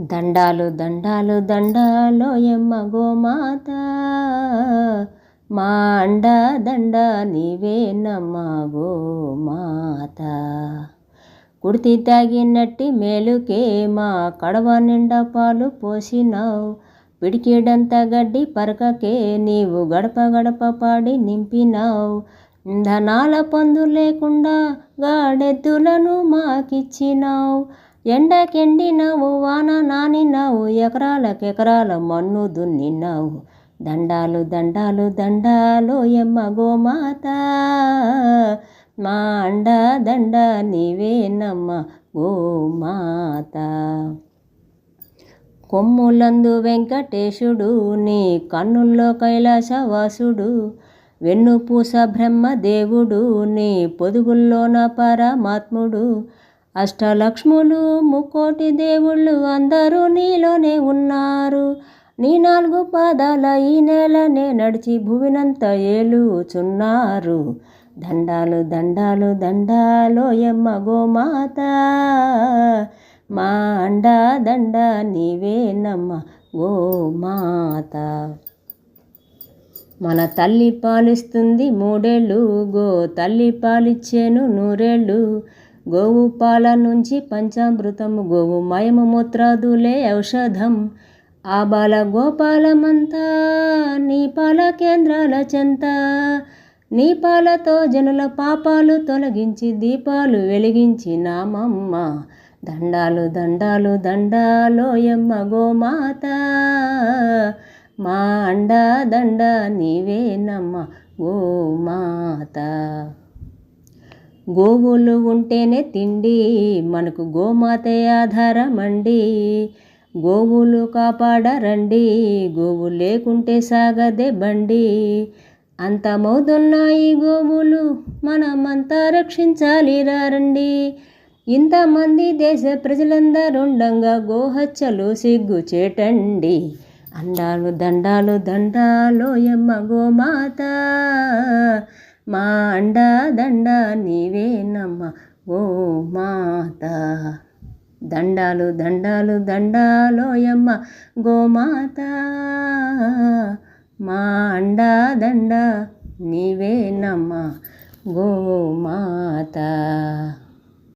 దండాలు దండాలు దండాలో ఎమ్మ గోమాత. మా అండ దండ నీవేనమ్మ గోమాత. కుడితి తాగినట్టి మేలుకే మా కడవ నిండా పాలు పోసినావు. పిడికిడంత గడ్డి పరకకే నీవు గడప గడప పాడి నింపినావు. ఇంధనాల పందు లేకుండా గాడెద్దులను మాకిచ్చినావు. ఎండకెండినావు వాన నానినావు ఎకరాలకెకరాల మన్ను దున్నినావు. దండాలు దండాలు దండాలు ఎమ్మ గోమాత. మా అండ దండ నీవేనమ్మ గోమాత. కొమ్ములందు వెంకటేశుడు నీ కన్నుల్లో కైలాసవాసుడు. వెన్నుపూస బ్రహ్మదేవుడు నీ పొదుగుల్లోన పరమాత్ముడు. అష్టలక్ష్ములు ముక్కోటి దేవుళ్ళు అందరూ నీలోనే ఉన్నారు. నీ నాలుగు పాదాల ఈ నేలనే నడిచి భువినంత ఏలుచున్నారు. దండాలు దండాలు దండాలో ఎమ్మ గోమాత. మా అండ దండ నీవేనమ్మ గోమాత. మన తల్లి పాలిస్తుంది మూడేళ్ళు గో తల్లి పాలిచ్చేను నూరేళ్ళు. గోవు పాల నుంచి పంచామృతము గోవు మయము మూత్రాదులే ఔషధం. ఆ బాల గోపాలమంతా నీ పాల కేంద్రాల చెంత. నీ పాలతో జనుల పాపాలు తొలగించి దీపాలు వెలిగించినామమ్మ దండాలు దండాలు దండాలోయమ్మ గోమాత. మా అండ దండ నీవేనమ్మ గోమాత. గోవులు ఉంటేనే తిండి మనకు గోమాతే ఆధారమండి. గోవులు కాపాడరండి గోవు లేకుంటే సాగదే బండి. అంతమవుతున్నాయి గోవులు మనమంతా రక్షించాలి రండి ఇంతమంది దేశ ప్రజలందరుండంగా గోహత్యలు సిగ్గు చేటండి. అండాలు దండాలు దండాలోయమ్మ గోమాత. మా అండ దండ నీవేనమ్మ గోమాత దండాలు దండాలు దండాలోయమ్మ గోమాత మా అండ దండ నీవేనమ్మ గోమాత